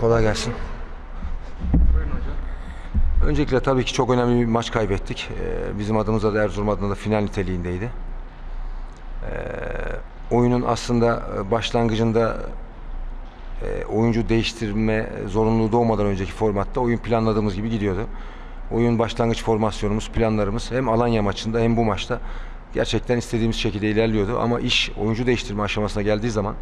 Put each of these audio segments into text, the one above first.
Kolay gelsin. Buyurun hocam. Öncelikle tabii ki çok önemli bir maç kaybettik. Ee, bizim adımıza da Erzurum adına da final niteliğindeydi. Ee, oyunun aslında e, başlangıcında e, oyuncu değiştirme zorunluluğu doğmadan önceki formatta oyun planladığımız gibi gidiyordu. Oyun başlangıç formasyonumuz, planlarımız hem Alanya maçında hem bu maçta gerçekten istediğimiz şekilde ilerliyordu. Ama iş oyuncu değiştirme aşamasına geldiği zaman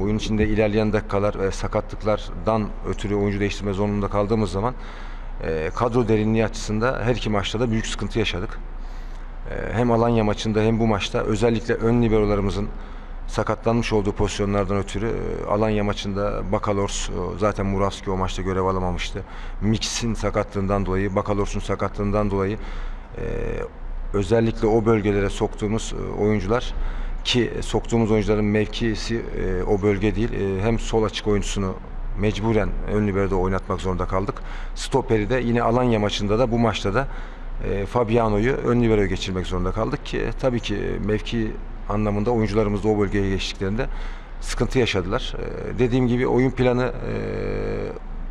oyun içinde ilerleyen dakikalar ve sakatlıklardan ötürü oyuncu değiştirme zorunluluğunda kaldığımız zaman e, kadro derinliği açısında her iki maçta da büyük sıkıntı yaşadık. E, hem Alanya maçında hem bu maçta özellikle ön liberolarımızın sakatlanmış olduğu pozisyonlardan ötürü e, Alanya maçında Bakalors, zaten Muravski o maçta görev alamamıştı. Mix'in sakatlığından dolayı, Bakalors'un sakatlığından dolayı e, özellikle o bölgelere soktuğumuz e, oyuncular ki soktuğumuz oyuncuların mevkisi e, o bölge değil. E, hem sol açık oyuncusunu mecburen ön libero'da oynatmak zorunda kaldık. Stoperi de yine Alanya maçında da bu maçta da e, Fabiano'yu ön libero'ya geçirmek zorunda kaldık ki e, tabii ki mevki anlamında oyuncularımız da o bölgeye geçtiklerinde sıkıntı yaşadılar. E, dediğim gibi oyun planı e,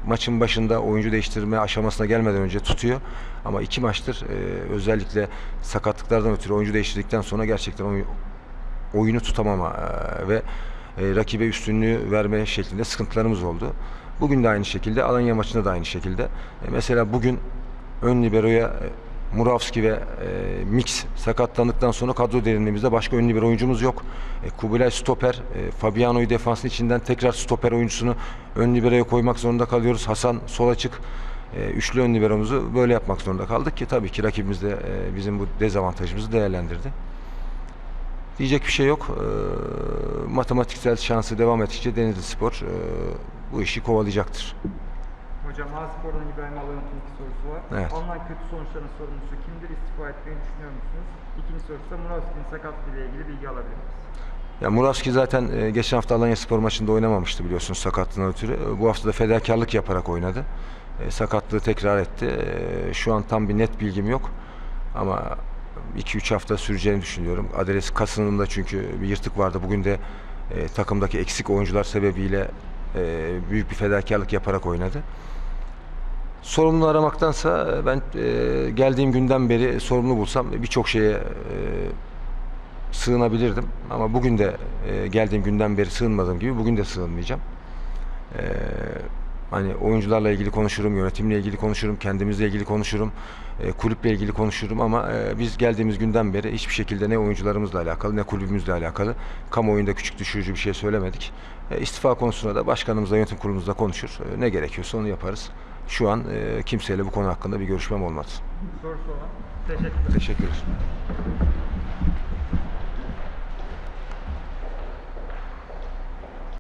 maçın başında oyuncu değiştirme aşamasına gelmeden önce tutuyor. Ama iki maçtır e, özellikle sakatlıklardan ötürü oyuncu değiştirdikten sonra gerçekten oyun, oyunu tutamama e, ve e, rakibe üstünlüğü verme şeklinde sıkıntılarımız oldu. Bugün de aynı şekilde, Alanya maçında da aynı şekilde. E, mesela bugün ön libero'ya Muravski ve Mix sakatlandıktan sonra kadro derinliğimizde başka ön libero oyuncumuz yok. Kubilay stoper, Fabiano'yu defansın içinden tekrar stoper oyuncusunu ön libero'ya koymak zorunda kalıyoruz. Hasan sol açık. Üçlü ön liberomuzu böyle yapmak zorunda kaldık ki tabii ki rakibimiz de bizim bu dezavantajımızı değerlendirdi. Diyecek bir şey yok. Ee, matematiksel şansı devam ettikçe Denizli Spor e, bu işi kovalayacaktır. Hocam A-Spor'dan İbrahim Alan'ın iki sorusu var. Evet. Alınan kötü sonuçların sorumlusu kimdir? İstifa etmeyi düşünüyor musunuz? İkinci sorusu da Muravski'nin sakatlığı ile ilgili bilgi alabilir miyiz? Ya Muravski zaten e, geçen hafta Alanya Spor maçında oynamamıştı biliyorsunuz sakatlığından ötürü. E, Bu hafta da fedakarlık yaparak oynadı. E, sakatlığı tekrar etti. E, şu an tam bir net bilgim yok. Ama 2-3 hafta süreceğini düşünüyorum. Adres kasınında çünkü bir yırtık vardı. Bugün de e, takımdaki eksik oyuncular sebebiyle e, büyük bir fedakarlık yaparak oynadı. Sorumlu aramaktansa e, ben e, geldiğim günden beri sorumlu bulsam birçok şeye e, sığınabilirdim. Ama bugün de e, geldiğim günden beri sığınmadığım gibi bugün de sığınmayacağım. E, hani oyuncularla ilgili konuşurum, yönetimle ilgili konuşurum, kendimizle ilgili konuşurum, e, kulüple ilgili konuşurum ama e, biz geldiğimiz günden beri hiçbir şekilde ne oyuncularımızla alakalı ne kulübümüzle alakalı kamuoyunda küçük düşürücü bir şey söylemedik. E, istifa konusunda da başkanımızla, yönetim kurulumuzla konuşur. E, ne gerekiyorsa onu yaparız. Şu an e, kimseyle bu konu hakkında bir görüşmem olmadı. Sorusu olan. Teşekkürler. Teşekkür ederim.